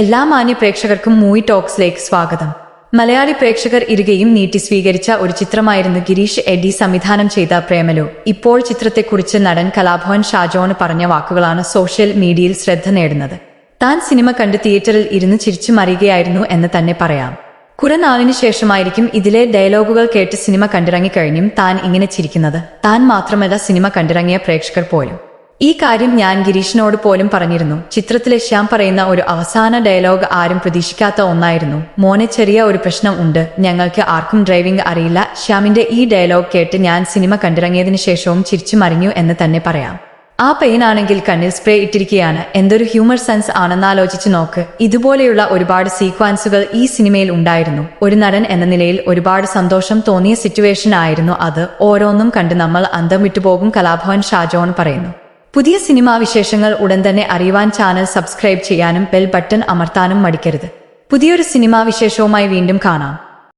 എല്ലാ മാന്യ പ്രേക്ഷകർക്കും മൂവി ടോക്സിലേക്ക് സ്വാഗതം. മലയാളി പ്രേക്ഷകർ ഇരുകയും നീട്ടി സ്വീകരിച്ച ഒരു ചിത്രമായിരുന്നു ഗിരീഷ് എഡി സംവിധാനം ചെയ്ത പ്രേമലു. ഇപ്പോൾ ചിത്രത്തെക്കുറിച്ച് നടൻ കലാഭവൻ ഷാജോണ് പറഞ്ഞ വാക്കുകളാണ് സോഷ്യൽ മീഡിയയിൽ ശ്രദ്ധ നേടുന്നത്. താൻ സിനിമ കണ്ട് തിയേറ്ററിൽ ഇരുന്ന് ചിരിച്ചു മറിയുകയായിരുന്നു എന്ന് തന്നെ പറയാം. കുറെ നാളിനു ശേഷമായിരിക്കും ഇതിലെ ഡയലോഗുകൾ കേട്ട് സിനിമ കണ്ടിറങ്ങിക്കഴിഞ്ഞും താൻ ഇങ്ങനെ ചിരിക്കുന്നത്. താൻ മാത്രമല്ല സിനിമ കണ്ടിറങ്ങിയ പ്രേക്ഷകർ പോലും. ഈ കാര്യം ഞാൻ ഗിരീഷിനോട് പോലും പറഞ്ഞിരുന്നു. ചിത്രത്തിലെ ശ്യാം പറയുന്ന ഒരു അവസാന ഡയലോഗ് ആരും പ്രതീക്ഷിക്കാത്ത ഒന്നായിരുന്നു. മോനെ ചെറിയ ഒരു പ്രശ്നം ഉണ്ട്. ഞങ്ങൾക്ക് ആർക്കും ഡ്രൈവിംഗ് അറിയില്ല. ശ്യാമിന്റെ ഈ ഡയലോഗ് കേട്ട് ഞാൻ സിനിമ കണ്ടിറങ്ങിയതിനു ശേഷവും ചിരിച്ചു മറിഞ്ഞു എന്ന് തന്നെ പറയാം. ആ പെയിനാണെങ്കിൽ കണ്ണിൽ സ്പ്രേ ഇട്ടിരിക്കുകയാണ്. എന്തൊരു ഹ്യൂമർ സെൻസ് ആണെന്നാലോചിച്ച് നോക്ക്. ഇതുപോലെയുള്ള ഒരുപാട് സീക്വൻസുകൾ ഈ സിനിമയിൽ ഉണ്ടായിരുന്നു. ഒരു നടൻ എന്ന നിലയിൽ ഒരുപാട് സന്തോഷം തോന്നിയ സിറ്റുവേഷൻ ആയിരുന്നു അത്. ഓരോന്നും കണ്ട് നമ്മൾ അന്തം വിട്ടുപോകും കലാഭവൻ ഷാജോൺ പറയുന്നു. പുതിയ സിനിമാ വിശേഷങ്ങൾ ഉടൻ തന്നെ അറിയുവാൻ ചാനൽ സബ്സ്ക്രൈബ് ചെയ്യാനും ബെൽ ബട്ടൺ അമർത്താനും മടിക്കരുത്. പുതിയൊരു സിനിമാ വിശേഷവുമായി വീണ്ടും കാണാം.